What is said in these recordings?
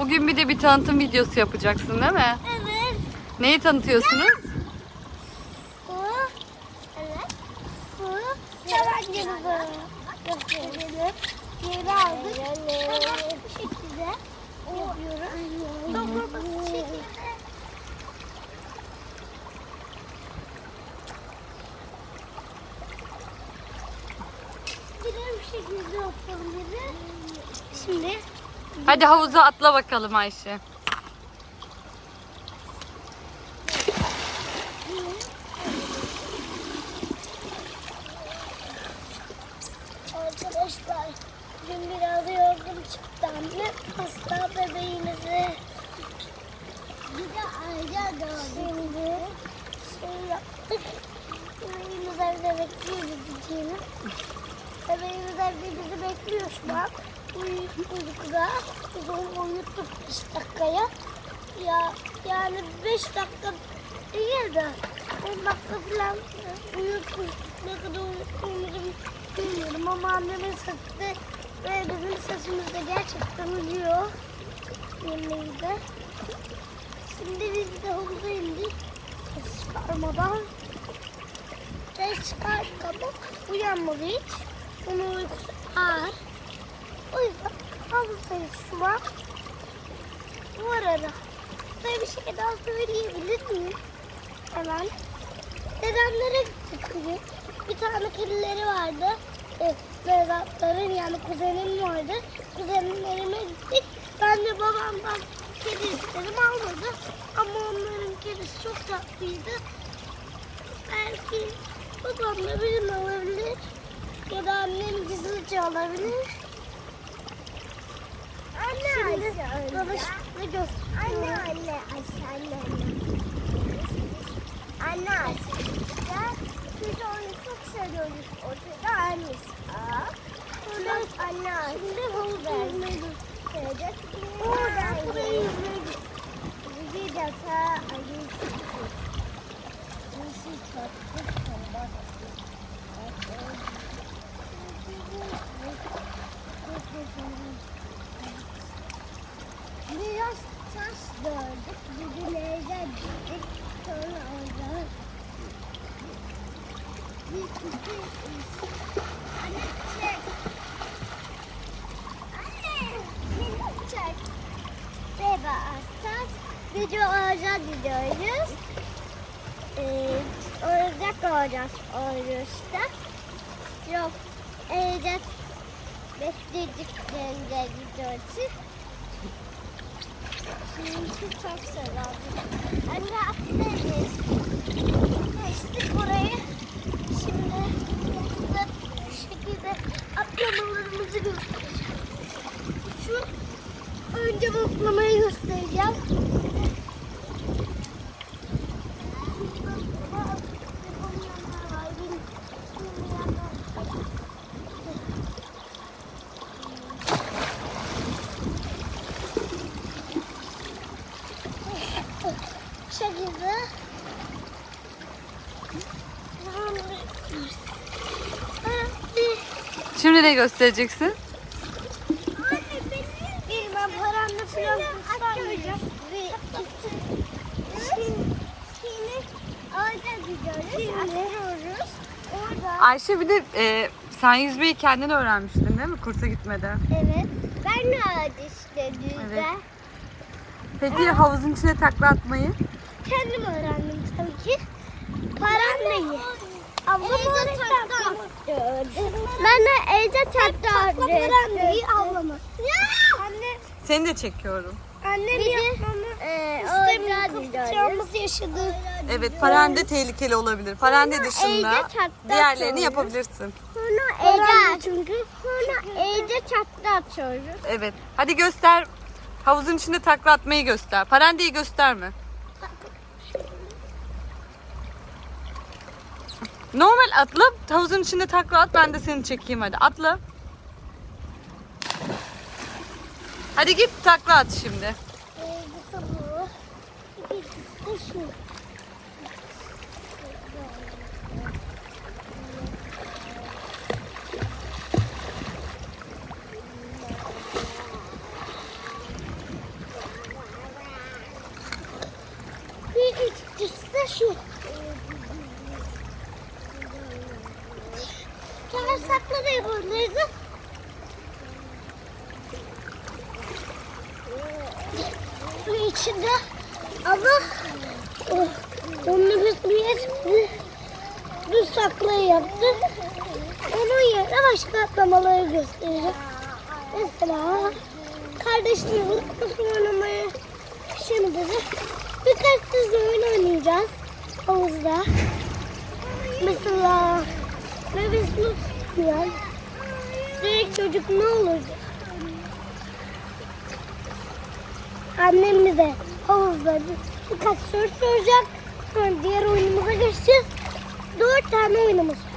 bugün bir de bir tanıtım videosu yapacaksın değil mi? Evet. Neyi tanıtıyorsunuz? Su. Evet. Su. Tabancamızı gösterelim. Yeri aldık. Hemen bu şekilde yapıyoruz. Basit şekilde. Bir de bu şekilde yapabiliriz. Şimdi Hadi havuza atla bakalım Ayşe. Arkadaşlar dün biraz yorgun çıktı anne. Hasta bir de ayrıca Şimdi şey. Bebeğimiz evde bekliyor bizimkini. Bebeğimiz evde bizi bekliyor şu an. Uy- Uykuda. Biz onu uyuttuk 5 dakikaya. Ya yani 5 dakika değil de 10 dakika falan uyutmuş. Ne kadar uyuttuğumuzu bilmiyorum ama annemin sesi de ve bizim sesimiz de gerçekten uyuyor. Yemeği de. Şimdi biz de havuza indik. Ses çıkarmadan. Ses çıkardık ama uyanmadı hiç. Onun uykusu ağır. O yüzden havuzdayız şu an. Bu arada size bir şey daha söyleyebilir miyim? Hemen. Dedemlere gittik. Bir tane kedileri vardı. E, Nevzatların yani kuzenim vardı. Kuzenlerime gittik. Ben de babamdan kedi istedim almadı. Ama onların kedisi çok tatlıydı. Belki babam da benim alabilir. Ya da annem gizlice alabilir. Anne Şimdi bana şimdi göster. Anne anne Ayşe anne anne. Anne Ayşe. Biz onu çok seviyoruz. Ortada annesi. Sonra anne Ayşe. Şimdi havuza yüzmeyi gösterecek. Orada buraya yüzmeyi gösterecek. Gideceğiz ha. Ayşe. Ayşe çok Biraz taş gördük. Bugün evde gittik. Sonra orada bir iki üç. Anne çek. Anne beni çek. Beba astas. Video oyuncak gidiyoruz. Ee, oyuncak oyuncak oynuyoruz işte. Yok. Evde beklediklerinde gidiyoruz. Çünkü çok severdim. Anne atlayacağız. Geçtik burayı. Şimdi size bu şekilde atlamalarımızı göstereceğim. Şu önce atlamayı göstereceğim. Şekilde. Şimdi ne göstereceksin? Paramla falan kurtarmayacağım. Ayşe bir de e, sen yüzmeyi kendin öğrenmiştin değil mi kursa gitmeden? Evet. Ben ne öğrendi işte düzde. Evet. Peki havuzun içine takla atmayı? Kendim öğrendim tabii ki. Param neyi? Ablam öğretmen. Ben de evde takla öğrendim. Ablama. Anne, Seni de çekiyorum. annem yapmamı e, istemiyor. Yaşadı. Evet parende tehlikeli olabilir. Parende dışında diğerlerini yapabilirsin. Sonra evde çünkü. Sonra evde takla atıyoruz. Evet. Hadi göster. Havuzun içinde takla atmayı göster. Parendeyi gösterme. Normal atla. Havuzun içinde takla at. Ben de seni çekeyim hadi. Atla. Hadi git takla at şimdi. Bir, iki, üç, dört, beş, içinde ama oh, onun nefesini yetmedi. Düz saklayı yaptı. Onun yerine başka atlamaları göstereceğim. Mesela kardeşlerim nasıl oynamayı şimdi de birkaç sizle oyun oynayacağız havuzda. Mesela bebek tutmuyor. Direkt çocuk ne olurdu? Annem bize havuzda bir- birkaç soru soracak. Sonra diğer oyunumuza geçeceğiz. Dört tane oyunumuz var.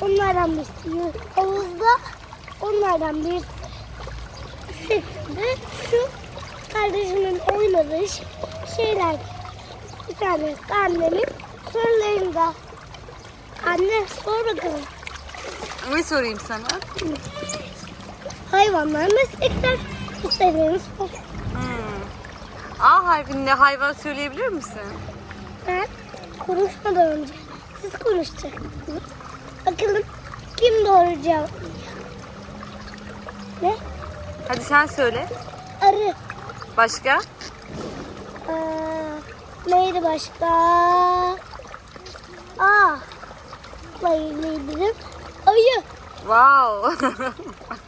Onlardan birisi havuzda, onlardan birisi şekilde şu kardeşimin oynadığı ş- şeyler. Bir tanesi annemin sorularında. Anne sor bakalım. Ne sorayım sana? Hayvanlar meslekler istediğiniz sor. A harfinde hayvan söyleyebilir misin? Ben konuşmadan önce siz konuşacaksınız. Bakalım kim doğru cevap Ne? Hadi sen söyle. Arı. Başka? Aa, neydi başka? Aa. Bayılabilirim. Ayı. Wow.